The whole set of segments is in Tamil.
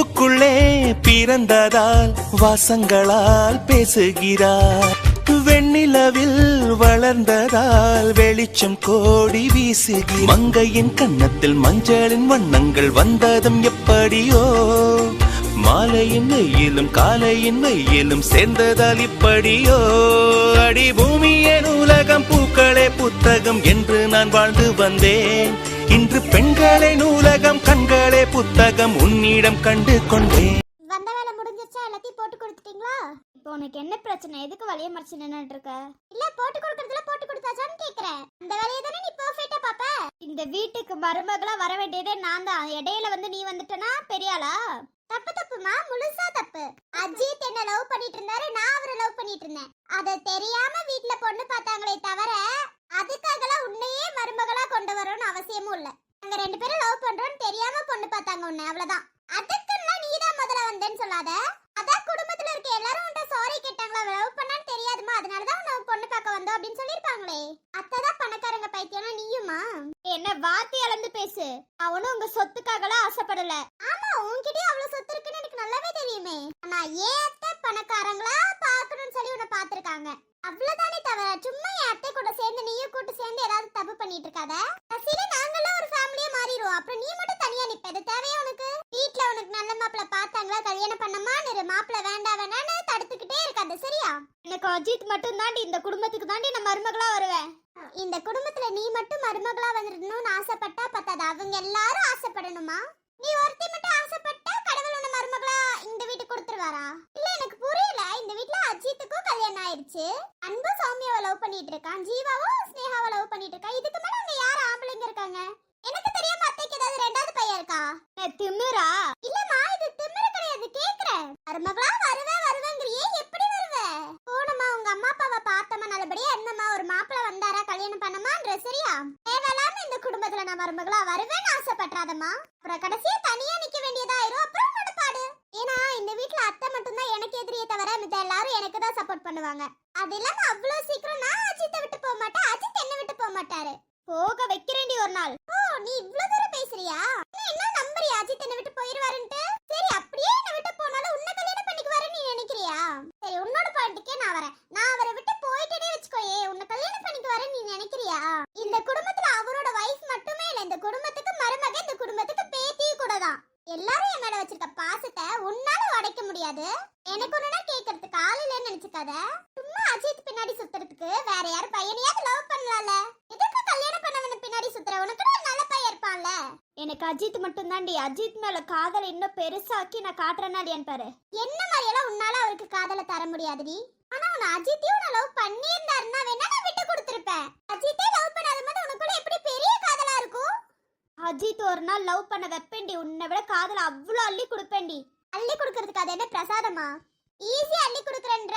பூவுக்குள்ளே பிறந்ததால் வாசங்களால் பேசுகிறார். வெண்ணிலவில் வளர்ந்ததால் வெளிச்சம் கோடி வீசுகிறார் மங்கையின் கன்னத்தில் மஞ்சளின் வண்ணங்கள் வந்ததும் எப்படியோ. மாலையின் வெயிலும் காலையின் வெயிலும் சேர்ந்ததால் இப்படியோ. அடி பூமி நூலகம் பூக்களே புத்தகம் என்று நான் வாழ்ந்து வந்தேன். இன்று பெண்களே நூலகம் கண்களே புத்தகம் உன்னிடம் கண்டு கொண்டேன். வந்த வேலை முடிஞ்சிருச்சா? எல்லாத்தையும் போட்டு கொடுத்துட்டீங்களா? இப்போ உனக்கு என்ன பிரச்சனை? எதுக்கு வழிய மறைச்சு நின்னுட்டு இருக்க? இல்ல போட்டு கொடுக்கறதுல போட்டு கொடுத்தாச்சான்னு கேக்குறேன். அந்த வேலையை தானே நீ பெர்ஃபெக்ட்டா பாப்ப இந்த வீட்டுக்கு மருமகளா வர வேண்டியதே நான் தான். இடையில வந்து நீ வந்துட்டனா பெரியாளா தப்பு தப்புமா? முழுசா தப்பு. அஜித் என்ன லவ் பண்ணிட்டு இருந்தாரு நான் அவரை லவ் பண்ணிட்டு இருந்தேன். அத தெரியாம வீட்ல பொண்ணு பார்த்தாங்களே தவிர அதுக்காகலாம் உன்னையே மருமகளா கொண்டு வரணும்னு அவசியமும் இல்ல. நாங்க ரெண்டு பேரும் லவ் பண்றோம்னு தெரியாம பொண்ணு பார்த்தாங்க உன்னை அவ்வளவுதான். அதுக்குன்னா நீதான் முதல்ல வந்தேன்னு சொல்லாத. அதான் குடும்பத்துல இருக்க எல்லாரும் சாரி கேட்டாங்களா? லவ் பண்ணான்னு தெரியாதுமா அதனால தான் உன்னை பொண்ணு பார்க்க வந்தோம் அப்படின்னு சொல்லிருப்பாங்களே அத்ததான் பணக்காரங்க பைத்தியம்னா நீயுமா? என்ன வார்த்தை அளந்து பேசு. அவனும் உங்க சொத்துக்காகலாம் ஆசைப்படல. ஆமா உன்கிட்டயே அவ்வளவு சொத்து இருக்குன்னு எனக்கு நல்லாவே தெரியுமே. ஆனா ஏன் அத்தை பணக்காரங்களா பார்க்கணும்னு சொல்லி உன்னை பார்த்திருக்காங்க? அவ்வளவுதானே தவிர சும்மா என் அத்தை கூட சேர்ந்து நீயும் கூட்டு சேர்ந்து ஏதாவது தப்பு பண்ணிட்டு இருக்காத கடைசியில நாங்களும் ஒரு ஃபேமிலியே மாறிடுவோம். அப்புறம் நீ மட்டும் தனியா நிப்ப. இது தேவையா உனக்கு? வீட்ல உனக்கு நல்ல மாப்பிள்ள பார்த்தாங்களா? கல்யாணம் பண்ணமான்னு இரு. மாப்பிள்ள வேண்டாம் வேணான்னு சரியா? எனக்கு அஜித் மட்டும் தாண்டி இந்த குடும்பத்துக்கு தாண்டி நான் மருமகளா வருவேன். இந்த குடும்பத்துல நீ மட்டும் மருமகளா வந்துடணும்னு ஆசைப்பட்டா பத்தாது? அவங்க எல்லாரும் ஆசைப்படணுமா? நீ ஒருத்தி மட்டும் ஆசைப்பட்டா கடவுள் உன்னை மருமகளா இந்த வீட்டுக்கு கொடுத்துருவாரா? இல்ல எனக்கு புரியல. இந்த வீட்ல அஜித்துக்கும் கல்யாணம் ஆயிருச்சு. அன்பு சௌமியாவை லவ் பண்ணிட்டு இருக்கான். ஜீவாவும் ஸ்னேகாவை லவ் பண்ணிட்டு இருக்கான் இது மேல அங்க யார் ஆம்பளைங்க இருக்காங்க எனக்கு தெரியாம அத்தைக்கு ஏதாவது ரெண்டாவது பையன் இருக்கா என்ன திமிரா இல்லம்மா இது திமிரு கிடையாது கேக்குறேன் மருமகளா வருவே வருவேங்கிறியே எப்படி வருவ போனம்மா உங்க அம்மா அப்பாவை பார்த்தம்மா நல்லபடியா இருந்தம்மா ஒரு மாப்பிள்ள வந்தாரா கல்யாணம் பண்ணமான்ற சரியா தேவையில்லாம இந்த குடும்பத்துல நான் மருமகளா வருவேன்னு ஆசைப்பட்றாதம்மா அப்புறம் கடைசியா தனியா நிக்க வேண்டியதாயிரும் அப்புறம் நடுப்பாடு ஏன்னா இந்த வீட்ல அத்தை மட்டும்தான் எனக்கு எதிரியே தவிர மித்த எல்லாரும் எனக்கு தான் சப்போர்ட் பண்ணுவாங்க அது இல்லாம அவ்வளவு சீக்கிரம் நான் அஜித்தை விட்டு போக மாட்டேன் அஜித் என்ன விட்டு போக மாட்டாரு போக வைக்கிறேன்டி ஒரு நாள் ஓ நீ இவ்ளோ தூரம் பேசுறியா நீ என்ன நம்புறியா அஜித் என்ன விட்டு போயிருவாருன்ட்டு சரி அப்படியே என்ன விட்டு போனாலும் உன்னை கல்யாணம் பண்ணிக்குவாருன்னு நீ நினைக்கிறியா சரி உன்னோட பாயிண்ட்டுக்கே நான் வரேன் நான் அவரை விட்டு போயிட்டேனே வச்சுக்கோயே உன்னை கல்யாணம் பண்ணிக்குவாருன்னு நீ நினைக்கிறியா இந்த குடும்பத்துல அவரோட வைஃப் மட்டுமே இல்ல இந்த குடும்பத்துக்கு மருமக இந்த குடும்பத்துக்கு பேத்தி கூட தான் எல்லாரும் என் மேல வச்சிருக்க பாசத்தை உன்னால உடைக்க முடியாது எனக்கு ஒண்ணுனா கேக்குறதுக்கு ஆள் இல்லைன்னு நினைச்சுக்காத சும்மா அஜித் பின்னாடி சுத்துறதுக்கு வேற யாரும் பையனையாவது லவ் பண்ணலாம்ல எதுக்கு கல்யாணம் பண்ணவன பின்னாடி சுத்துற உனக்கு ஒரு நல்ல பையன் இருப்பான்ல எனக்கு அஜித் மட்டும் தாண்டி அஜித் மேல காதல் இன்னும் பெருசாக்கி நான் காட்டுறேன்னா இல்லையான்னு பாரு? என்ன மாதிரியெல்லாம் உன்னால அவருக்கு காதல தர முடியாதுடி? ஆனா உன அஜித்தையும் நான் லவ் பண்ணியிருந்தாருன்னா வேணா நான் விட்டு கொடுத்துருப்பேன். அஜித்தே லவ் பண்ணாத போது உனக்குள்ள எப்படி பெரிய காதலா இருக்கும்? அஜித் ஒரு நாள் லவ் பண்ண வைப்பேன்டி. உன்னை விட காதல் அவ்வளோ அள்ளி கொடுப்பேன்டி. அள்ளி கொடுக்கறதுக்கு அது என்ன பிரசாதமா? ஈஸியா அள்ளி கொடுக்கறன்ற.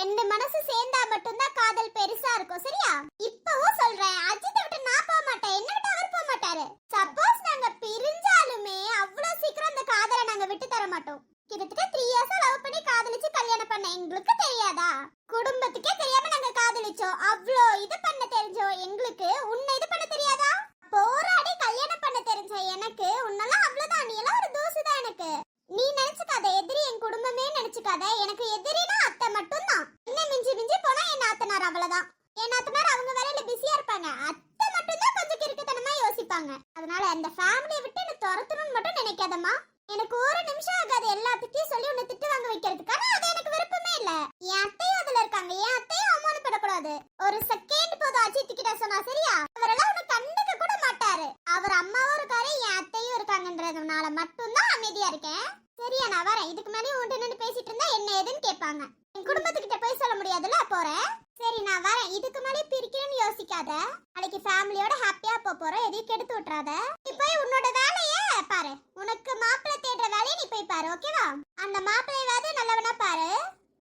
ரெண்டு மனசு சேர்ந்தா மட்டும்தான் காதல் பெருசா இருக்கும். சரியா? இப்பவும் சொல்றேன். அஜித்தை விட்டு நான் போக மாட்டேன். என்ன விட்டு அவர் போக மாட்டாரு. சப்போஸ் பிரிஞ்சாலுமே அவ்வளவு சீக்கிரம் அந்த காதலை நாங்க விட்டு தர மாட்டோம். கிட்டத்தட்ட த்ரீ இயர்ஸா லவ் பண்ணி காதலிச்சு கல்யாணம் பண்ண எங்களுக்கு தெரியாதா? குடும்பத்துக்கே தெரியாம நாங்க காதலிச்சோம். அவ்வளோ இது பண்ண தெரிஞ்சோம். எங்களுக்கு உன்னை இது பண்ண தெரியாதா? போராடி கல்யாணம் பண்ண தெரிஞ்ச எனக்கு உன்னெல்லாம் அவ்வளவுதான். நீ எல்லாம் ஒரு தூசு தான் எனக்கு. நீ நினைச்சுக்காத. எதிரி என் குடும்பமே நினைச்சுக்காத. எனக்கு எதிரினா அத்தை மட்டும்தான் இன்னும் மிஞ்சி மிஞ்சி போனா என் நாத்தனார் அவ்வளவுதான் என் நாத்தனார் அவங்க வேலையில பிஸியா இருப்பாங்க அத்தை மட்டும்தான் கொஞ்சம் கிறுக்குத்தனமா யோசிப்பாங்க அதனால அந்த ஃபேமிலியை விட்டு என்ன துரத்தணும்னு மட்டும் நினைக்காதம்மா எனக்கு ஒரு நிமிஷம் ஆகாது எல்லாத்துட்டையும் சொல்லி உன்னை திட்டு வாங்க வைக்கிறதுக்கு ஆனா அது எனக்கு விருப்பமே இல்ல என் அத்தையும் அதுல இருக்காங்க என் அத்தையும் அவமானப்படக்கூடாது ஒரு செகண்ட் போதும் அஜித் கிட்ட சொன்னா சரியா அவரெல்லாம் உன்னை கண்டுக்க கூட மாட்டாரு அவர் அம்மாவும் இருக்காரு என் அத்தையும் இருக்காங்கன்றதுனால மட்டும்தான் அமைதியா இருக்கேன் சரியா நான் வரேன் இதுக்கு மேலேயும் உன்கிட்ட நின்று பேசிட்டு இருந்தா என்ன ஏதுன்னு கேட்பாங்க என் குடும்பத்துக்கிட்ட போய் சொல்ல முடியாதுல்ல போறேன் சரி நான் வரேன் இதுக்கு மேலே பிரிக்கணும்னு யோசிக்காத நாளைக்கு ஃபேமிலியோட ஹாப்பியா போக போறோம் எதையும் கெடுத்து விட்டுறாத நீ போய் உன்னோட வேலைய பாரு. உனக்கு மாப்பிள்ளை தேடுற வேலையை நீ போய் பாரு ஓகேவா அந்த மாப்பிள்ளையாவது நல்லவனா பாரு.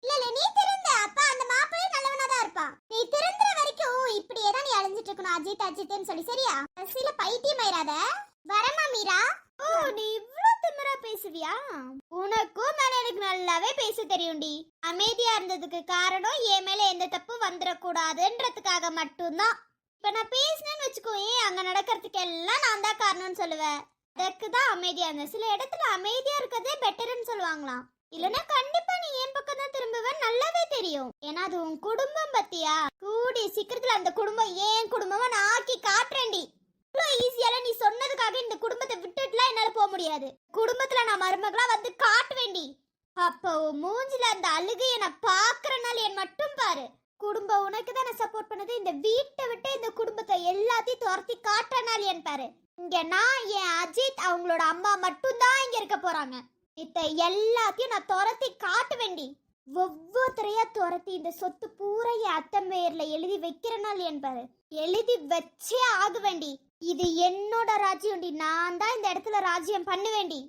இல்ல இல்ல நீ திருந்த. அப்ப அந்த மாப்பிள்ளை நல்லவனா தான் இருப்பான். நீ திருந்துற வரைக்கும் இப்படியே தான் நீ அழிஞ்சிட்டு இருக்கணும் அஜித் அஜித்னு சொல்லி சரியா? கடைசியில பைத்தியம் ஆயிராத. வரமா மீரா. ஓ நீ இவ்ளோ திமிரா பேசுவியா? உனக்கும் மேல எனக்கு நல்லாவே பேச தெரியும்டி. அமைதியா இருந்ததுக்கு காரணம் என் மேல எந்த தப்பு வந்துடக்கூடாதுன்றதுக்காக மட்டும்தான். இப்போ நான் பேசினேன்னு வச்சுக்கோயே அங்கே நடக்கிறதுக்கு எல்லாம் நான் தான் காரணம்னு சொல்லுவேன். அதுக்கு தான் அமைதியாக இருந்தேன். சில இடத்துல அமைதியாக இருக்கிறதே பெட்டர்னு சொல்லுவாங்களாம். இல்லைன்னா கண்டிப்பாக நீ என் பக்கம் தான் திரும்புவேன் நல்லாவே தெரியும். ஏன்னா அது உன் குடும்பம் பத்தியா? கூடி சீக்கிரத்தில் அந்த குடும்பம் ஏன் குடும்பமாக நான் ஆக்கி காட்டுறேன்டி. இவ்வளோ ஈஸியால நீ சொன்னதுக்காக இந்த குடும்பத்தை விட்டுட்டுலாம் என்னால் போக முடியாது. குடும்பத்தில் நான் மருமகளாக வந்து காட்டுவேண்டி அப்போ உன் மூஞ்சில அந்த அழுகையை நான் பார்க்குறனால என் மட்டும் பாரு. குடும்பம் உனக்கு தான் நான் சப்போர்ட் பண்ணது? இந்த வீட்டை விட்டு இந்த குடும்பத்தை எல்லாத்தையும் துரத்தி காட்டுறனால பாரு. இங்க நான் என் அஜித் அவங்களோட அம்மா மட்டும் தான் இங்க இருக்க போறாங்க. இத்த எல்லாத்தையும் நான் துரத்தி காட்டுவேண்டி ஒவ்வொருத்தரையா துரத்தி இந்த சொத்து பூரா என் அத்தை பேர்ல எழுதி வைக்கிறனால என் பாரு. எழுதி வச்சே ஆக வேண்டி இது என்னோட ராஜ்யம்டி. நான் தான் இந்த இடத்துல ராஜ்யம் பண்ண வேண்டி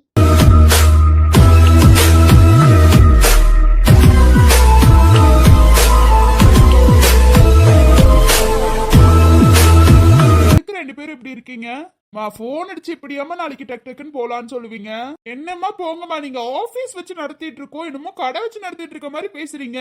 ரெண்டு பேரும் இப்படி இருக்கீங்க? மா போன் அடிச்சு இப்படியாம நாளைக்கு டக் டக்குன்னு போலான்னு சொல்லுவீங்க? என்னம்மா போங்கம்மா நீங்க ஆபீஸ் வச்சு நடத்திட்டு இருக்கோம். என்னமோ கடை வச்சு நடத்திட்டு இருக்க மாதிரி பேசுறீங்க.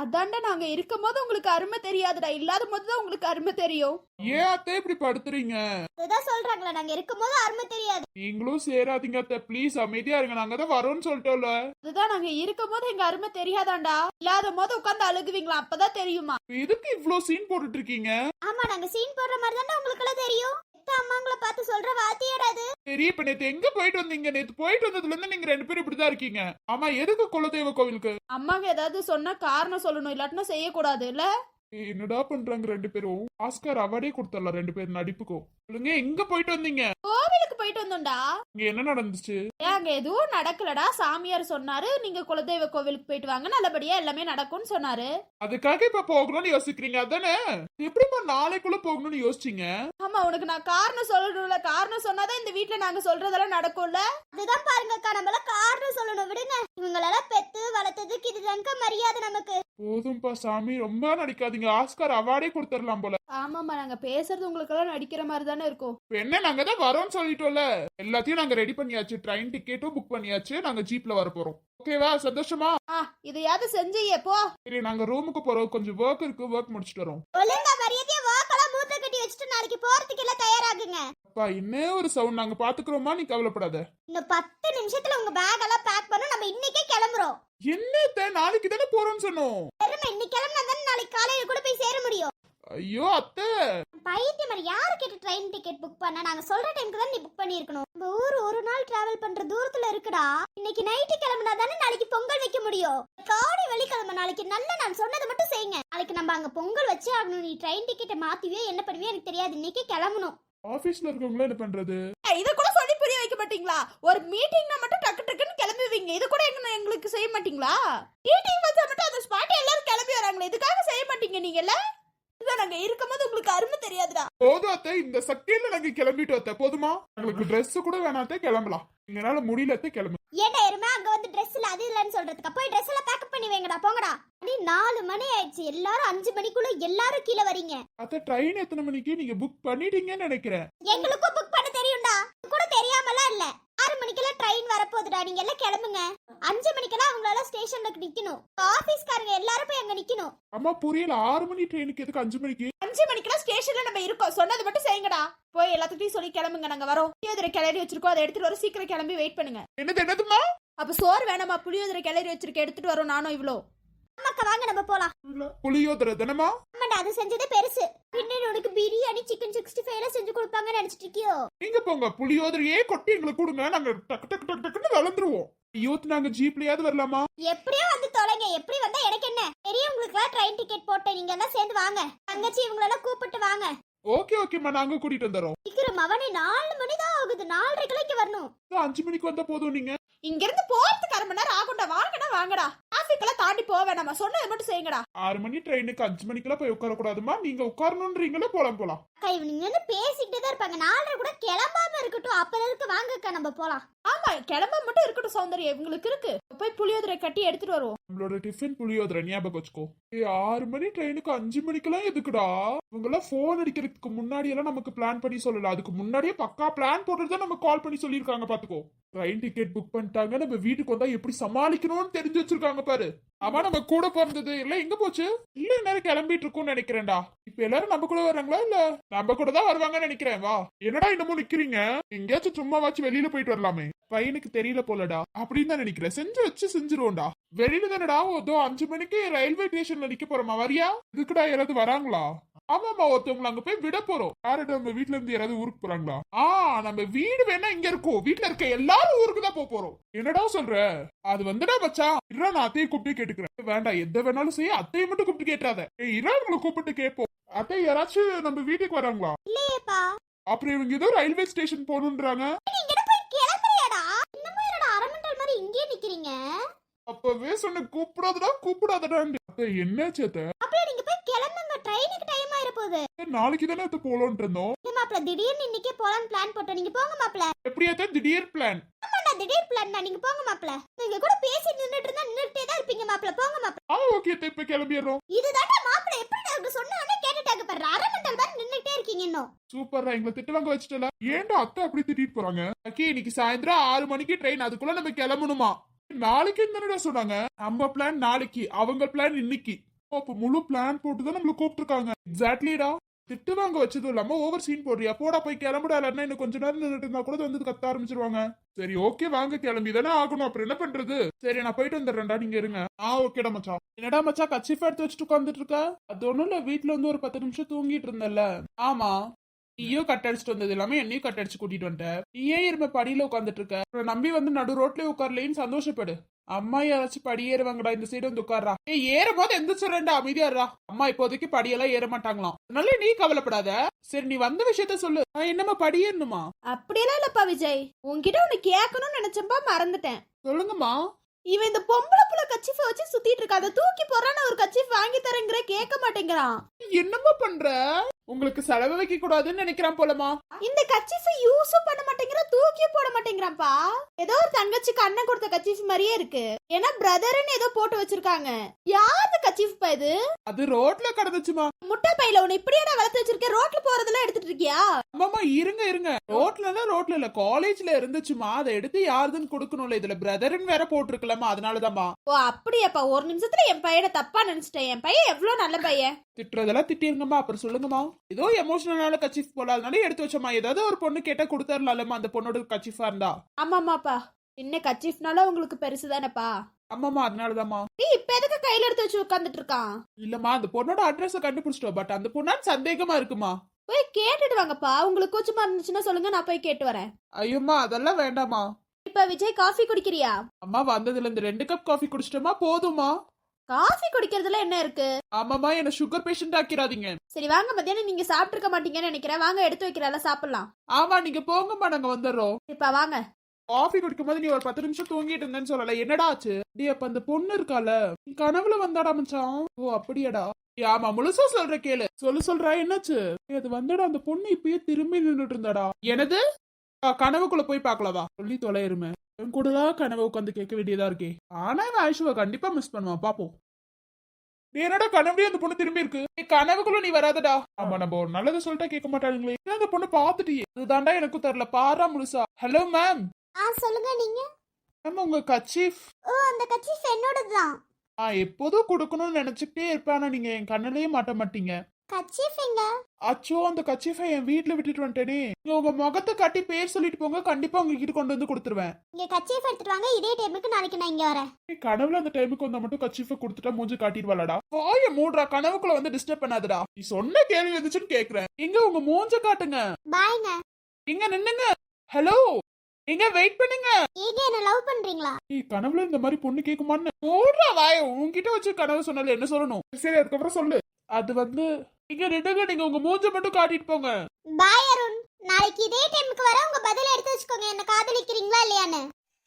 அதான்டா நாங்க இருக்கும் போது உங்களுக்கு அருமை தெரியாதுடா. இல்லாத போது தான் உங்களுக்கு அருமை தெரியும். ஏன் அத்தை இப்படி படுத்துறீங்க? இதுதான் சொல்றாங்களே நாங்க இருக்கும்போது அருமை தெரியாது. நீங்களும் சேராதீங்க அத்தை. ப்ளீஸ் அமைதியா இருங்க. நாங்க தான் வரோம்னு சொல்லிட்டோம்ல. அதுதான் நாங்க இருக்கும் போது எங்க அருமை தெரியாதாண்டா? இல்லாத போது உட்காந்து அழுகுவீங்களா? அப்பதான் தெரியுமா? எதுக்கு இவ்ளோ சீன் போட்டுட்டு இருக்கீங்க? ஆமா நாங்க சீன் போடுற மாதிரி தானே உங்களுக்கு எல்லாம் தெரியும். எத்த அம்மாங்களை பார்த்து சொல்ற வார்த்தையடா அது. சரி இப்ப நேத்து எங்க போயிட்டு வந்தீங்க? நேத்து போயிட்டு வந்ததுல இருந்து நீங்க ரெண்டு பேரும் இப்படிதான் இருக்கீங்க. ஆமா எதுக்கு குலதெய்வ கோவிலுக்கு? அம்மாங்க ஏதாவது சொன்னா காரணம் சொல்லணும் இல்லாட்டினா செய்யக்கூடாது இல்ல என்னடா பண்றாங்க ரெண்டு பேரும்? ஆஸ்கார் அவார்டே கொடுத்துடலாம் ரெண்டு பேரும் நடிப்புக்கும். சொல்லுங்க எங்க போயிட்டு வந்தீங்க? கோவிலுக்கு போயிட்டு வந்தோம்டா. இங்க என்ன நடந்துச்சு? ஏன் அங்க எதுவும் நடக்கலடா. சாமியார் சொன்னாரு நீங்க குலதெய்வ கோவிலுக்கு போயிட்டு வாங்க நல்லபடியா எல்லாமே நடக்கும்னு சொன்னாரு. அதுக்காக இப்ப போகணும்னு யோசிக்கிறீங்க அதானே? எப்படிப்பா நாளைக்குள்ள போகணும்னு யோசிச்சீங்க? ஆமா உனக்கு நான் காரணம் சொல்லணும்ல. காரணம் சொன்னாதான் இந்த வீட்ல நாங்க சொல்றதெல்லாம் நடக்கும்ல. அதுதான் பாருங்கக்கா நம்மள காரணம் சொல்லணும் விடுங்க இவங்களெல்லாம் பெத்து வளர்த்ததுக்கு இதுதாங்க மரியாதை நமக்கு போதும்பா சாமி. ரொம்ப நடிக்காதீங்க. ஆஸ்கார் அவார்டே கொடுத்துடலாம் போல. ஆமாமா நாங்க பேசுறது உங்களுக்கெல்லாம் நடிக்கிற மாதிரி தானே இருக்கும். என்ன நாங்க தான் வரோம்னு சொல்லிட்டோம்ல. எல்லாத்தையும் நாங்க ரெடி பண்ணியாச்சு. ட்ரெயின் டிக்கெட்டும் புக் பண்ணியாச்சு. நாங்க ஜீப்ல வர போறோம். ஓகேவா சந்தோஷமா? ஆ இதையாவது செஞ்சையே போ. சரி நாங்க ரூமுக்கு போறோம். கொஞ்சம் ஒர்க் இருக்கு. ஒர்க் முடிச்சிட்டு வரோம். ஒழுங்கா மரியாதையா வாக்கெல்லாம் மூத்த கட்டி வச்சுட்டு நாளைக்கு போறதுக்கு எல்லாம் தயாராகுங்க. அப்பா இன்னே ஒரு சவுண்ட் நாங்க பாத்துக்கிறோமா? நீ கவலைப்படாத. இன்னும் பத்து நிமிஷத்துல உங்க பேக் எல்லாம் பேக் பண்ண நம்ம இன்னைக்கே கிளம்புறோம். என்னத்த நாளைக்கு தானே போறோம்னு சொன்னோம். பெருமை இன்னைக்கு கிளம்புனா தானே நாளைக்கு காலையில கூட போய் சேர முடியும். ஐயோ அத்தை. பைத்தியம் மாதிரி யாரு கேட்டு ட்ரெயின் டிக்கெட் புக் பண்ண? நாங்க சொல்ற டைம்க்கு தான் நீ புக் பண்ணிருக்கணும் நம்ம ஊர் ஒரு நாள் டிராவல் பண்ற தூரத்துல இருக்குடா. இன்னைக்கு நைட்டு கிளம்புனா தானே நாளைக்கு பொங்கல் வைக்க முடியும். காடி வெள்ளிக்கிழமை நாளைக்கு நல்ல நான் சொன்னதை மட்டும் செய்யுங்க. நாளைக்கு நம்ம அங்க பொங்கல் வச்சே ஆகணும். நீ ட்ரெயின் டிக்கெட்டை மாத்திவே என்ன பண்ணுவே எனக்கு தெரியாது. இன்னைக்கே கிளம்பணும். ஆபீஸ்ல இருக்கவங்கள என்ன பண்றது? இத கூட சொல்லி புரிய வைக்க மாட்டீங்களா? ஒரு மீட்டிங்னா மட்டும் டக்கு டக்குன்னு கிளம்புவீங்க. இது கூட எங்க எங்களுக்கு செய்ய மாட்டீங்களா? மீட்டிங் வச்சா மட்டும் அந்த ஸ்பாட் எல்லாரும் கிளம்பி வராங்களே இதுக்காக செய்ய மாட்டீங்க நீங்கல்ல நாங்க இருக்கும்போது உங்களுக்கு அருமை தெரியாதுடா. போதும் அத்தை இந்த சக்தியில நாங்க கிளம்பிட்டு அத்தை. போதுமா? உங்களுக்கு Dress கூட வேணாத்தே கிளம்பலாம். எங்களால முடியல அத்தை கிளம்பு. ஏன்டா இருமே அங்க வந்து Dress இல்ல அது இல்லன்னு சொல்றதுக்கு? போய் Dress எல்லாம் பேக்கப் பண்ணி வைங்கடா போங்கடா. நாலு மணி ஆயிடுச்சு. எல்லாரும் அஞ்சு மணிக்குள்ள எல்லாரும் கீழே வரீங்க. அத்தை ட்ரெயின் எத்தனை மணிக்கு? நீங்க புக் பண்ணிட்டீங்கன்னு நினைக்கிறேன். எங்களுக்கும் புக் பண்ண தெரியும்டா. கூட தெரியாமலாம் இல்ல. ஆறு மணிக்கெல்லாம் ட்ரெயின் வரப்போகுதுடா. நீங்க எல்லாம் கிளம்புங்க. அஞ்சு மணிக்கெல்லாம் அவங்களால ஸ்டேஷன்ல நிக்கணும். ஆபீஸ்காரங்க எல்லாரும் போய் அங்க நிக்கணும். அம்மா புரியல. ஆறு மணி ட்ரெயினுக்கு எதுக்கு அஞ்சு மணிக்கு? அஞ்சு மணிக்கெல்லாம் ஸ்டேஷன்ல நம்ம இருக்கோம். சொன்னது மட்டும் செய்யுங்கடா. போய் எல்லாத்துக்கிட்டையும் சொல்லி கிளம்புங்க. நாங்க வரோம். புளியோதரை கிளறி வச்சிருக்கோம். அதை எடுத்துட்டு வரோம். சீக்கிரம் கிளம்பி வெயிட் பண்ணுங்க. என்னது என்னதுமா அப்ப சோறு வேணாமா? புளியோதரை கிளறி வச்சிருக்க எடுத்துட்டு வரோம். நானும் இவ்வளோ. அம்மாக்கா வாங்க நம்ம போலாம். புளியோதரை தானமா? ஆமாடா அது செஞ்சதே பெருசு. பின்னாடி உனக்கு பிரியாணி சிக்கன் சிக்ஸ்டி ஃபைவ் எல்லாம் செஞ்சு கொடுப்பாங்கன்னு நினைச்சிட்டு இருக்கியோ? நீங்க போங்க புளியோதரையே கொட்டி எங்களுக்கு கொடுங்க. நாங்க டக்கு டக்கு டக்கு டக்குன்னு வளர்ந்துருவோம். யூத் நாங்க ஜீப்லயாவது வரலாமா? எப்படியோ வந்து தொலைங்க. எப்படி வந்தா எனக்கு என்ன? பெரியவங்களுக்குலாம் ட்ரெயின் டிக்கெட் போட்டேன் நீங்க எல்லாம் சேர்ந்து வாங்க. தங்கச்சி இவங்களெல்லாம் கூப்பிட்டு வாங்க. ஓகே ஓகேம்மா நாங்க கூட்டிட்டு வந்துடுறோம். சீக்கிரம் அவனே நாலு மணி தான் ஆகுது. நாலரைக்குள்ள இங்க வரணும். அஞ்சு மணிக்கு வந்தா போதும் நீங்க. இங்க இருந்து போறதுக்கு அரை மணி நேரம் ஆகும்டா. வாங்கடா வாங்கடா. டிராபிக் எல்லாம் தாண்டி போக வேணாமா? சொன்னதை மட்டும் செய்யுங்கடா. ஆறு மணி ட்ரெயினுக்கு அஞ்சு மணிக்கெல்லாம் போய் உட்கார கூடாதுமா நீங்க உட்காரணுன்றீங்களா? போலாம் போலாம். அக்கா இவனுங்க வந்து பேசிக்கிட்டே தான் இருப்பாங்க. நாலரை கூட கிளம்பாம இருக்கட்டும். அப்ப இருக்கு. வாங்கக்கா நம்ம போலாம். ஆமா கிளம்ப மட்டும் இருக்கட்டும் சௌந்தர்யம் இவங்களுக்கு இருக்கு. போய் புளியோதரை கட்டி எடுத்துட்டு வருவோம். நம்மளோட டிஃபன் புளியோதரை ஞாபகம் வச்சுக்கோ. ஏ ஆறு மணி ட்ரெயினுக்கு அஞ்சு மணிக்கெல்லாம் எதுக்குடா? இவங்க எல்லாம் போன் அடிக்கிறதுக்கு முன்னாடி எல்லாம் நமக்கு பிளான் பண்ணி சொல்லல. அதுக்கு முன்னாடியே பக்கா பிளான் போட்டுட்டு தான் நம்ம கால் பண்ணி சொல்லியிருக்காங்க பாத்துக்கோ ட்ரெயின் டிக்கெட் புக் பண்ணிட்டாங்க. நம்ம வீட்டுக்கு வந்தா எப்படி சமாளிக்கணும்னு தெரிஞ்சு வச்சிருக்காங்க பாரு. அவன் நம்ம கூட பிறந்தது. இல்ல எங்க போச்சு? இல்ல நேரம் கிளம்பிட்டு இருக்கும்னு நினைக்கிறேன்டா. இப்ப எல்லாரும் நம்ம கூட வராங்களா இல்ல? நம்ம கூட தான் வருவாங்கன்னு நினைக்கிறேன். வா. என்னடா இன்னமும் நிக்கிறீங்க? எங்கேயாச்சும் சும்மா வாச்சு வெளியில போயிட்டு வரலாமே. பையனுக்கு தெரியல போலடா. அப்படின்னு தான் நினைக்கிறேன். செஞ்சு வச்சு செஞ்சிருவோம்டா. வெளியில தானடா அதோ அஞ்சு மணிக்கு ரயில்வே ஸ்டேஷன்ல நிக்க போறோமா? வரியா? இதுக்குடா யாராவது வராங்களா? ஆமாமா ஒருத்தவங்களை அங்க போய் விட போறோம். யார்கிட்ட நம்ம வீட்ல இருந்து யாராவது ஊருக்கு போறாங்களா? ஆ நம்ம வீடு வேணா இங்க இருக்கோம் வீட்ல இருக்க எல்லாரும் ஊருக்கு தான் போக போறோம். என்னடா சொல்ற? அது வந்துடா மச்சான். இரா நான் அத்தையை கூப்பிட்டு கேட்டுக்கிறேன். வேண்டாம். எந்த வேணாலும் செய்ய அத்தையை மட்டும் கூப்பிட்டு கேட்டாத இரா உங்களை கூப்பிட்டு கேட்போம். அத்தை யாராச்சும் நம்ம வீட்டுக்கு வராங்களா? அப்புறம் இவங்க ஏதோ ரயில்வே ஸ்டேஷன் போகணுன்றாங்க. இங்கேயே நிக்கிறீங்க? அப்பவே சொன்ன கூப்பிடாதடா கூப்பிடாதடா அத்தை என்னாச்சு அத்தை அப்படியே நீங்க போய் கிளம்புங்க ட்ரெயினுக்கு டைம் ஆயிர போகுது நாளைக்கு தானே அத்தை போலோன்ட்டு இருந்தோம். மாப்ள திடீர்னு இன்னைக்கே போலான்னு பிளான் போட்டோம். நீங்க போங்க மாப்ள எப்படி அத்தை திடீர் பிளான் ஆமாடா திடீர் பிளான் நீங்க போங்க மாப்ள நீங்க கூட பேசி நின்னுட்டு இருந்தா நின்னுட்டே தான் இருப்பீங்க மாப்ள போங்க மாப்ள ஆ ஓகே அத்தை இப்ப கிளம்பிடுறோம். இதுதான்டா மாப்ள எப்படி அவங்க சொன்ன உடனே கேட்டுட்டாங்க பாரு. அரமண்டல் மாதிரி நின்னுட்டே இருக்கீங்க இன்னும். சூப்பர்ரா எங்களை திட்டு வாங்க வச்சுட்டல. ஏன்டா அத்தை அப்படி திட்டிட்டு போறாங்க? ஓகே இன்னைக்கு சாயந்தரம் ஆறு மணிக்கு ட்ரெயின். அதுக்குள்ள நம்ம கிளம்பணுமா? நாளைக்கு என்னடா சொன்னாங்க? நம்ம பிளான் நாளைக்கு அவங்க பிளான் இன்னைக்கு. அப்ப முழு பிளான் போட்டுதான் நம்மள கூப்பிட்டுருக்காங்க. எக்ஸாக்ட்லிடா திட்டு வாங்க வச்சதும் இல்லாம ஓவர் சீன் போடுறியா? போடா போய் கிளம்புடா. இல்லைன்னா இன்னும் கொஞ்ச நேரம் நின்றுட்டு இருந்தா கூட வந்து கத்த ஆரம்பிச்சிருவாங்க. சரி ஓகே வாங்க கிளம்பி. தானே ஆகணும். அப்புறம் என்ன பண்றது? சரி நான் போயிட்டு வந்துடுறேன்டா. நீங்க இருங்க. ஆ ஓகேடா மச்சான். என்னடா மச்சா கச்சிஃப் எடுத்து வச்சுட்டு உட்காந்துட்டு இருக்க? அது ஒண்ணும் இல்ல. வீட்டுல வந்து ஒரு பத்து நிமிஷம் தூங்கிட்டு இருந்தல ஆமா. நீயும் கட் அடிச்சுட்டு வந்தது இல்லாம என்னையும் கட் அடிச்சு கூட்டிட்டு வந்துட்ட நீ ஏன் இரும படியில உட்காந்துட்டு இருக்க. நம்பி வந்து நடு ரோட்லயே உட்கார்லேன்னு சந்தோஷப்படு. அம்மா யாராச்சும் படி ஏறுவாங்கடா இந்த சைடு வந்து உட்கார்றா. ஏய் ஏறும் போது எந்திரிச்சுறேன்டா அமைதியாடுறா அம்மா இப்போதைக்கு படியெல்லாம் ஏற மாட்டாங்களாம். அதனால நீ கவலைப்படாத. சரி நீ வந்த விஷயத்த சொல்லு. நான் என்னம்மா படி ஏறணுமா? அப்படியெல்லாம் இல்லப்பா விஜய். உன்கிட்ட ஒண்ணு கேட்கணும்னு நினைச்சப்பா மறந்துட்டேன். சொல்லுங்கம்மா. இவன் இந்த பொம்பளை புள்ள கச்சிஃபை வச்சு சுத்திட்டு இருக்கா. அதை தூக்கி போறான்னு ஒரு கச்சிஃப் வாங்கி தரேங்கிற கேட்க மாட்டேங்கிறான். என்னம்மா பண்ற? உங்களுக்கு செலவு வைக்க கூடாதுன்னு நினைக்கிறான் போலமா? இந்த கச்சிஃபை யூஸும் பண்ண மாட்டேங்கிறான் தூக்கியும் போட மாட்டேங்கிறான்ப்பா ஏதோ ஒரு தங்கச்சிக்கு அண்ணன் கொடுத்த கச்சிஃப் மாதிரியே இருக்கு. ஏன்னா பிரதர்னு ஏதோ போட்டு வச்சிருக்காங்க. யாரு கச்சிஃப் பா இது? அது ரோட்ல கிடந்துச்சுமா. முட்டை பையில உன்னை இப்படியாடா வளர்த்து வச்சிருக்க? ரோட்ல போறதெல்லாம் எடுத்துட்டு இருக்கியா? அம்மாமா இருங்க இருங்க. ரோட்ல ரோட்ல இல்ல. காலேஜ்ல இருந்துச்சுமா. அதை எடுத்து யாருதுன்னு கொடுக்கணும்ல. இதுல பிரதர்னு வேற போட்டிருக்கலாமா அதனாலதாம்மா. ஓ அப்படியாப்பா. ஒரு நிமிஷத்துல என் பையனை தப்பா நினைச்சிட்டேன். என் பையன் எவ்வளவு நல்ல பையன்? திட்டுறதெல்லாம் திட்டிருங்கம்மா. அப்புறம் சொல்லுங்கம்மா. ஏதோ எமோஷனலான கச்சிஃப் போல. அதனால எடுத்து வச்சோம்மா. ஏதாவது ஒரு பொண்ணு கேட்டா கொடுத்தரலாம்மா அந்த பொண்ணோட கச்சிஃபா இருந்தா. ஆமாமாப்பா என்ன கச்சிஃப்னால உங்களுக்கு பெருசு தானேப்பா? ஆமாமா அதனாலதாம்மா. நீ இப்ப எதுக்கு கையில எடுத்து வச்சு உட்காந்துட்டு இருக்கான்? இல்லம்மா அந்த பொண்ணோட அட்ரஸ் கண்டுபிடிச்சிட்டோம் பட் அந்த பொண்ணான்னு சந்தேகமா இருக்குமா? போய் கேட்டுட்டு வாங்கப்பா உங்களுக்கு கூச்சமா இருந்துச்சுன்னா சொல்லுங்க நான் போய் கேட்டு வரேன். ஐயோம்மா அதெல்லாம் வேண்டாமா இப்ப விஜய் காஃபி குடிக்கிறியா? அம்மா வந்ததுல இருந்து ரெண்டு கப் காஃபி குடிச்சிட்டோமா போதுமா காஃபி குடிக்கிறதுல என்ன இருக்கு? ஆமாமா என்ன சுகர் பேஷண்ட் ஆக்கிராதீங்க சரி வாங்க மத்தியானம் நீங்க சாப்பிட்டு இருக்க மாட்டீங்கன்னு நினைக்கிறேன். வாங்க எடுத்து வைக்கிறல சாப்பிடலாம். ஆமா நீங்க போங்கம்மா நாங்க வந்துடுறோம். இப்ப வாங்க. காஃபி குடிக்கும் போது நீ ஒரு பத்து நிமிஷம் தூங்கிட்டு இருந்தேன்னு சொல்லல. என்னடா ஆச்சு? டி அப்ப அந்த பொண்ணு இருக்கால? நீ கனவுல வந்தாடா மச்சான். ஓ அப்படியாடா. ஆமா முழுசா சொல்ற கேளு. சொல்லு சொல்றா என்னாச்சு? அது வந்தடா அந்த பொண்ணு இப்பயே திரும்பி நின்றுட்டு இருந்தாடா. எனது கனவுக்குள்ள போய் பாக்கலவா சொல்லி தொலைருமே என் கூடதான் கனவு உட்காந்து கேட்க வேண்டியதா இருக்கே. ஆனா இவன் ஐஷுவை கண்டிப்பா மிஸ் பண்ணுவான். பாப்போம் நீ என்னடா கனவுலயே அந்த பொண்ணு திரும்பி இருக்கு? நீ கனவுக்குள்ள நீ வராதடா. ஆமா நம்ம ஒரு நல்லது சொல்லிட்டா கேட்க மாட்டானுங்களே அந்த பொண்ணு பாத்துட்டியே அதுதான்டா எனக்கும் தெரியல. பாரா முழுசா. ஹலோ மேம் ஆ சொல்லுங்க நீங்க? மேம் உங்க கச்சீஃப் ஓ அந்த கட்சி என்னோடதுதான். நான் எப்போதும் கொடுக்கணும்னு நினைச்சுக்கிட்டே இருப்பேன் ஆனா நீங்க என் கண்ணிலேயே மாட்ட மாட்டீங்க. கச்சீஃப் எங்க? அச்சோ அந்த கச்சீஃபை என் வீட்ல விட்டுட்டு வந்துட்டேனே. நீங்க உங்க முகத்தை காட்டி பேர் சொல்லிட்டு போங்க கண்டிப்பா உங்ககிட்ட கொண்டு வந்து கொடுத்துருவேன். இங்க கச்சீஃப் எடுத்துட்டு வாங்க இதே டைமுக்கு நாளைக்கு நான் இங்க வரேன். நீ கனவுல அந்த டைமுக்கு வந்தா மட்டும் கச்சீஃபை கொடுத்துட்டா மூஞ்சி காட்டிடுவாளடா? வாய மூடுறா கனவுக்குள்ள வந்து டிஸ்டர்ப் பண்ணாதடா. நீ சொன்ன கேள்வி வந்துச்சுன்னு கேக்குறேன். எங்க உங்க மூஞ்ச காட்டுங்க. பாய்ங்க. இங்க நின்னுங்க. ஹலோ எங்க வெயிட் பண்ணுங்க. ஏங்க என்ன லவ் பண்றீங்களா? ஏய் கனவுல இந்த மாதிரி பொண்ணு கேக்குமான்னு. ஓடுறா வாய உன்கிட்ட வச்சு கனவு சொன்னல என்ன சொல்லணும்? சரி அதுக்கப்புறம் சொல்லு. அது வந்து இங்க ரெண்டுங்க நீங்க உங்க மூஞ்ச மட்டும் காட்டிட்டு போங்க. பாய் அருண் நாளைக்கு இதே டைமுக்கு வர உங்க பதில எடுத்து வச்சுக்கோங்க. என்ன காதலிக்கிறீங்களா இல்லையான்னு.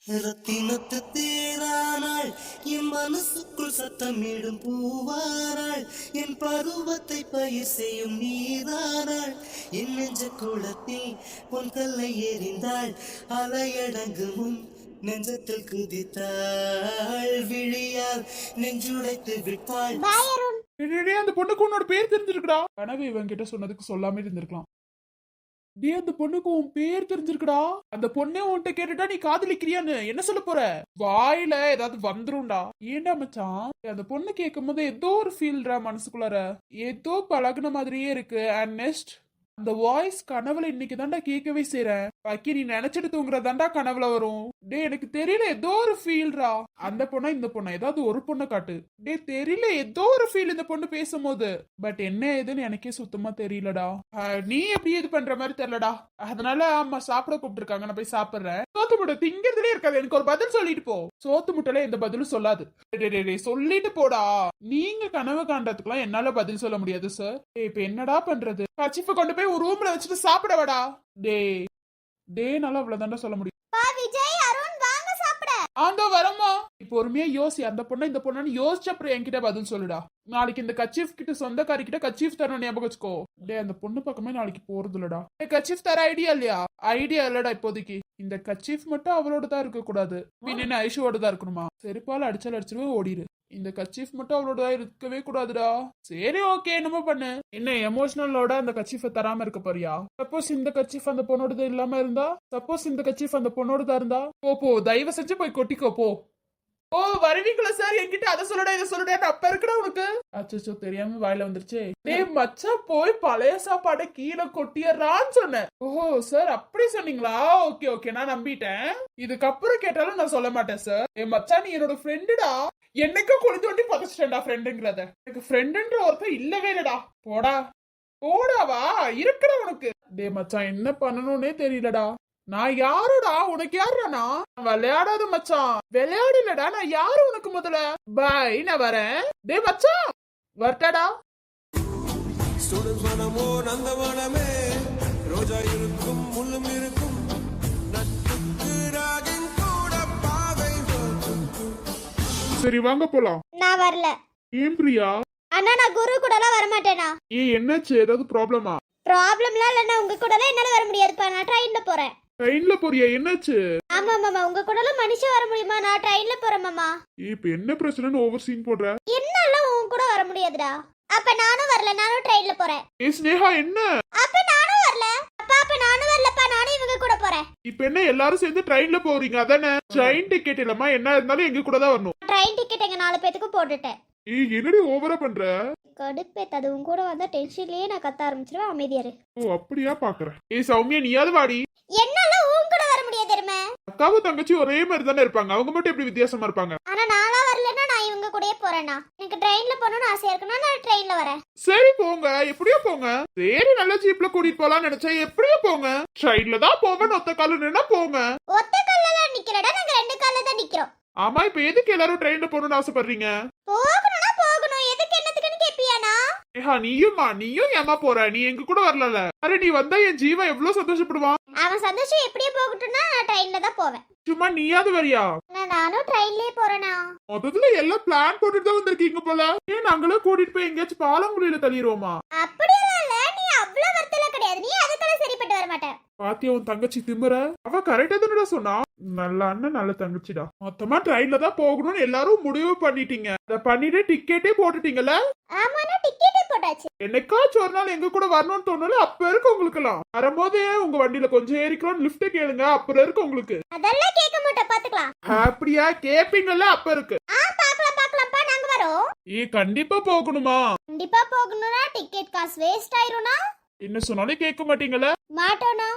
ரத்தினத்து தேரானாள். என் மனசுக்குள் சத்தமிடும் பூவானாள். என் பருவத்தை பயிர் செய்யும் நீதானாள் என் நெஞ்ச குளத்தில் பொன் கல்லை எறிந்தாள். அலையடங்கு முன் நெஞ்சத்தில் குதித்தாள். விழியால் நெஞ்சுடைத்து விட்டாள். டேய், அந்த பொண்ணுக்கு உன்னோட பேர் தெரிஞ்சிருக்குடா? கனவு இவன் கிட்ட சொன்னதுக்கு சொல்லாம இருந்திருக்கலாம். டே அந்த பொண்ணுக்கு உன் பேர் தெரிஞ்சிருக்குடா. அந்த பொண்ணே உன்கிட்ட கேட்டுட்டா நீ காதலிக்கிறியான்னு என்ன சொல்ல போற? வாயில ஏதாவது வந்துரும்டா. ஏன்டா மச்சான்? அந்த பொண்ணு கேட்கும் போது ஏதோ ஒரு ஃபீல்டா மனசுக்குள்ளார. ஏதோ பழகுன மாதிரியே இருக்கு அண்ட் நெக்ஸ்ட் அந்த வாய்ஸ் கனவுல இன்னைக்கு தாண்டா கேட்கவே செய்றேன். பாக்கி நீ நினைச்சிட்டு தூங்குறதாண்டா கனவுல வரும். டே எனக்கு தெரியல ஏதோ ஒரு ஃபீல்ரா அந்த பொண்ணா இந்த பொண்ணா ஏதாவது ஒரு பொண்ணை காட்டு. டே தெரியல ஏதோ ஒரு ஃபீல் இந்த பொண்ணு பேசும்போது. பட் என்ன ஏதுன்னு எனக்கே சுத்தமா தெரியலடா. நீ எப்படி இது பண்ற மாதிரி தெரியலடா. அதனால அம்மா சாப்பிட கூப்பிட்டுருக்காங்க. நான் போய் சாப்பிடுறேன். சோத்து முட்டை திங்கிறதுலே இருக்காது. எனக்கு ஒரு பதில் சொல்லிட்டு போ. சோத்து முட்டையில எந்த பதிலும் சொல்லாது. சொல்லிட்டு போடா. நீங்க கனவு காண்றதுக்குலாம் என்னால பதில் சொல்ல முடியாது சார் இப்ப என்னடா பண்றது? கச்சிப்ப கொண்டு போய் ஒரு ரூம்ல வச்சுட்டு சாப்பிடவாடா. டேய் டேய் நல்லா அவ்வளவுதான்டா சொல்ல முடியும். பா விஜய் அருண் வாங்க சாப்பிட. ஆந்தோ வரமா இப்போ பொறுமையா யோசி அந்த பொண்ணை இந்த பொண்ணு யோசிச்ச அப்புறம் என்கிட்ட பதில் சொல்லுடா. நாளைக்கு இந்த கச்சீஃப் கிட்ட சொந்தக்காரி கிட்ட கச்சீஃப் தரணும் ஞாபகம் வச்சுக்கோ. டேய் அந்த பொண்ணு பக்கமே நாளைக்கு போறது இல்லடா கச்சீஃப் தர ஐடியா இல்லையா? ஐடியா இல்லடா இப்போதைக்கு. இந்த கச்சீஃப் மட்டும் அவளோட தான் இருக்க கூடாது பின்ன ஐஷுவோட தான் இருக்கணுமா? செருப்பால அடிச்சால் அடிச்சிருவே ஓடிடு இந்த கச்சீஃப் மட்டும் அவளோடதா இருக்கவே கூடாதுடா. சரி ஓகே என்னமோ பண்ணு. என்ன எமோஷனலோட அந்த கச்சீஃபை தராம இருக்க போறியா? சப்போஸ் இந்த கச்சீஃப் அந்த பொண்ணோடது இல்லாம இருந்தா? சப்போஸ் இந்த கச்சீஃப் அந்த பொண்ணோடதா இருந்தா? போ போ தயவு செஞ்சு போய் கொட்டிக்கோ போ. ஓ வருவீங்களா சார் என்கிட்ட அதை சொல்லடா இதை சொல்லடா அப்ப இருக்குடா உனக்கு. அச்சோ தெரியாம வாயில வந்துருச்சே. டேய் மச்சான் போய் பழைய சாப்பாடை கீழே கொட்டியறான்னு சொன்னேன். ஓஹோ சார் அப்படி சொன்னீங்களா? ஓகே ஓகே நான் நம்பிட்டேன். இதுக்கப்புறம் கேட்டாலும் நான் சொல்ல மாட்டேன் சார். ஏ மச்சான் நீ என்னோட ஃப்ரெண்டுடா என்னைக்கோ குளித்து வண்டி பதச்சிட்டேன்டா ஃப்ரெண்டுங்கிறத எனக்கு ஃப்ரெண்டுன்ற ஒருத்தன் இல்லவே இல்லடா. போடா. போடாவா? இருக்கிற உனக்கு. டேய் மச்சான் என்ன பண்ணணும்னே தெரியலடா. நான் யாருடா? உனக்கு யாருடா விளையாடாத மச்சான். விளையாடலடா நான் யாரு உனக்கு முதல்ல? பாய் நான் வரேன். டேய் மச்சான். வரட்டடா. மனமோ நந்தவனமே ரோஜா இருக்கும் முள்ளும் இருக்கும். கூட சரி வாங்க போலாம். நான் வரல. ஏன் பிரியா? அண்ணா நான் குரு கூடலாம் வர மாட்டேனா ஏன் என்னாச்சு? ஏதாவது ப்ராப்ளமா ப்ராப்ளம்லாம் இல்லைண்ணா. உங்க கூடலாம் என்னால வர முடியாதுப்பா. நான் ட்ரெயின்ல போறேன். ட்ரெயின்ல போறியா? என்னாச்சு? ஆமா மாமா. உங்க கூடலாம் மனுஷன் வர முடியுமா? நான் ட்ரெயின்ல போறேன் மாமா. இப்ப என்ன பிரச்சனைன்னு ஓவர் சீன் போடுற? என்னால உன் கூட வர முடியாதுடா. அப்ப நானும் வரல. நானும் ட்ரெயின்ல போறேன். ஏ ஸ்னேகா என்ன? அப்ப நானும் வரல. அப்பா அப்ப நானும் வரலப்பா. நானும் இவங்க கூட போறேன். இப்ப என்ன எல்லாரும் சேர்ந்து ட்ரெயின்ல போறீங்க? அதானே? ட்ரெயின் டிக்கெட் இல்லம்மா. என்ன இருந்தாலும் எங்க கூட தான் வரணும். ட்ரெயின் டிக்கெட் எங்க நாலு பேத்துக்கும் போட்டுட்டேன். ஏய் என்னடி ஓவரா பண்ற? கடுப்பேத்து அது உன் கூட வந்தா டென்ஷன்லயே நான் கத்த ஆரம்பிச்சிருவேன். அமைதியாரு ஓ அப்படியா? பாக்குறேன். ஏய் சௌமியா நீயாவது வாடி. என்னால உன் கூட வர முடியாது தெரியுமா அக்காவும் தங்கச்சி ஒரே மாதிரி தானே இருப்பாங்க. அவங்க மட்டும் எப்படி வித்தியாசமா இருப்பாங்க? ஆனா நானா வரலன்னா நான் இவங்க கூடயே போறேனா? எனக்கு ட்ரெயின்ல போகணும்னு ஆசையா இருக்குன்னா நான் ட்ரெயின்ல வரேன். சரி போங்க. எப்படியோ போங்க. சரி நல்ல ஜீப்ல கூட்டிட்டு போலாம்னு நினைச்சேன். எப்படியோ போங்க. ட்ரெயின்ல தான் போவேன். ஒத்த கால நின்னா போங்க. ஒத்த கால்ல தான் நிக்கிறடா நாங்க ரெண்டு கால்ல தான் நிக்கிறோம். ஆமா இப்ப எதுக்கு எல்லாரும் ட்ரெயின்ல போகணும்னு ஆசைப்படுறீங்க? போகணும்னா போகணும். எதுக்கு என்னத்துக்குன்னு கேப்பியானா? ஏஹா நீயும்மா. நீயும் ஏமா போற? நீ எங்க கூட வரல அரே நீ வந்தா என் ஜீவா எவ்வளவு சந்தோஷப்படுவான்? அவன் சந்தோஷம் எப்படியே போகட்டும்னா நான் ட்ரெயின்ல தான் போவேன். சும்மா நீயாவது வரியா? நான் நானும் ட்ரெயின்லயே போறேனா மொத்தத்துல எல்லாம் பிளான் போட்டுட்டு தான் வந்திருக்கீங்க போல. ஏன் நாங்களும் கூட்டிட்டு போய் எங்கேயாச்சும் பாலங்குடியில தள்ளிடுவோமா? அப்படியெல்லாம் இல்ல நீ அவ்வளவு வருத்தல கிடையாது. நீ அதுக்கெல்லாம் சரிப்பட்டு வர மாட்டேன் பாத்தியா உன் தங்கச்சி திமிர? அவ கரெக்டா தானடா சொன்னா. நல்ல அண்ணன் நல்ல தங்கச்சிடா. மொத்தமா ட்ரெயின்ல தான் போகணும்னு எல்லாரும் முடிவு பண்ணிட்டீங்க. அத பண்ணிட்டு டிக்கெட்டே போட்டுட்டீங்கல்ல? என்னைக்காச்சும் ஒரு நாள் எங்க கூட வரணும்னு தோணல அப்ப இருக்கு உங்களுக்கு எல்லாம் வரும்போதே உங்க வண்டியில கொஞ்சம் ஏறிக்கிறோம் லிஃப்ட் கேளுங்க அப்புறம் இருக்கு உங்களுக்கு. அதெல்லாம் கேட்க மாட்டேன் பாத்துக்கலாம். அப்படியா கேப்பீங்கல்ல அப்ப இருக்கு. ஏ கண்டிப்பா போகணுமா? கண்டிப்பா போகணும்னா டிக்கெட் காசு வேஸ்ட் ஆயிரும்னா என்ன சொன்னாலும் கேட்க மாட்டீங்கல்ல? மாட்டோம்னா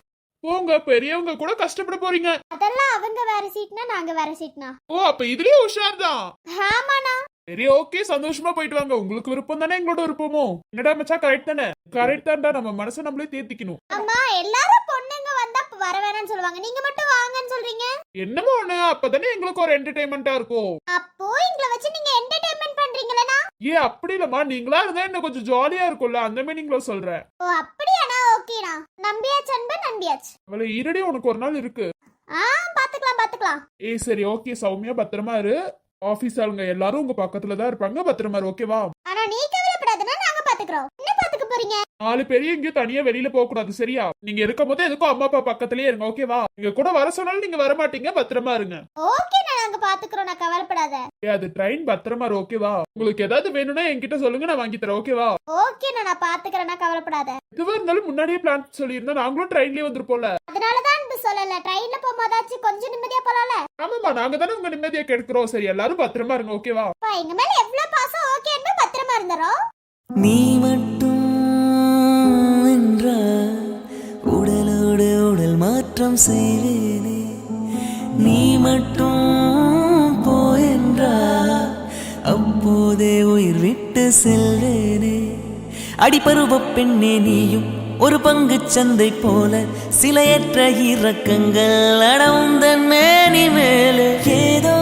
போங்க பெரியவங்க கூட கஷ்டப்பட போறீங்க. அதெல்லாம் அவங்க வேற சீட்னா நாங்க வேற சீட்னா. ஓ அப்ப இதுலயே உஷார் தான். ஆமாண்ணா. சரி ஓகே சந்தோஷமா போயிட்டு வாங்க. உங்களுக்கு விருப்பம் தானே எங்களோட விருப்பமோ? என்னடா மச்சான் கரெக்ட் தானே? கரெக்ட் தான்டா நம்ம மனசை நம்மளே தேத்திக்கணும். அம்மா எல்லாரும் பொண்ணுங்க வந்தா வர வேணாம்னு சொல்லுவாங்க. நீங்க மட்டும் வாங்கன்னு சொல்றீங்க? என்னமோ ஒண்ணு அப்பதானே எங்களுக்கு ஒரு என்டர்டைன்மெண்டா இருக்கும். அப்போ எங்களை வச்சு நீங்க என்டர்டைன்மெண்ட் பண்றீங்களா ஏ அப்படி இல்லம்மா. நீங்களா இருந்தா இன்னும் கொஞ்சம் ஜாலியா இருக்கும்ல? அந்த மீனிங்ல சொல்றேன். ஓ அப்படியாண்ணா ஓகேண்ணா நம்பியாச்சு அன்பு நம்பியாச்சு. அவளை ஈரடி உனக்கு ஒரு நாள் இருக்கு. ஆ பாத்துக்கலாம் பாத்துக்கலாம். ஏய் சரி ஓகே சௌமியா பத்திரமா இரு. ஆபீஸ் ஆளுங்க எல்லாரும் உங்க பக்கத்துல தான் இருப்பாங்க. பத்திரமா இரு ஓகேவா? ஆனா நீ கவலைப்படாதுன்னா நாங்க பாத்துக்கிறோம். போறீங்க? நாலு பேரையும் எங்கேயும் தனியா வெளியில போக கூடாது சரியா? நீங்க இருக்கும் போது எதுக்கும் அம்மா அப்பா பக்கத்துலயே இருங்க ஓகேவா நீங்க கூட வர சொன்னாலும் நீங்க வர மாட்டீங்க பத்திரமா இருங்க. ஓகே நாங்க பாத்துக்கிறோம் நான் கவலைப்படாத. ஏய், அது ட்ரெயின் பத்திரமா இரு, ஓகேவா உங்களுக்கு ஏதாவது வேணும்னா என்கிட்ட சொல்லுங்க நான் வாங்கி தரேன் ஓகேவா ஓகே நான் பாத்துக்கிறேன் நான் கவலைப்படாத. எதுவா இருந்தாலும் முன்னாடியே பிளான் சொல்லியிருந்தா நாங்களும் ட்ரெயின்லயே வந்திருப்போம்ல. அதனாலதான் அன்பு சொல்லல ட்ரெயின்ல போகும்போதாச்சும் கொஞ்சம் நிம்மதியா போலாம்ல? ஆமாமா நாங்க தானே உங்க நிம்மதியா கெடுக்கிறோம் சரி எல்லாரும் பத்திரமா இருங்க ஓகேவா அப்பா எங்க மேல எவ்வளவு பாசம் ஓகே அன்பு பத்திரமா இருந்தரோம் நீ மட்டும் உடல் மாற்றம் செய்வேனே நீ மட்டும் போயென்றா அப்போதே உயிர் விட்டு செல்வேனே. அடிப்பருவ பெண்ணே நீயும் ஒரு பங்கு சந்தை போல சிலையற்ற இறக்கங்கள் அடவுந்தன் மேனி மேலே ஏதோ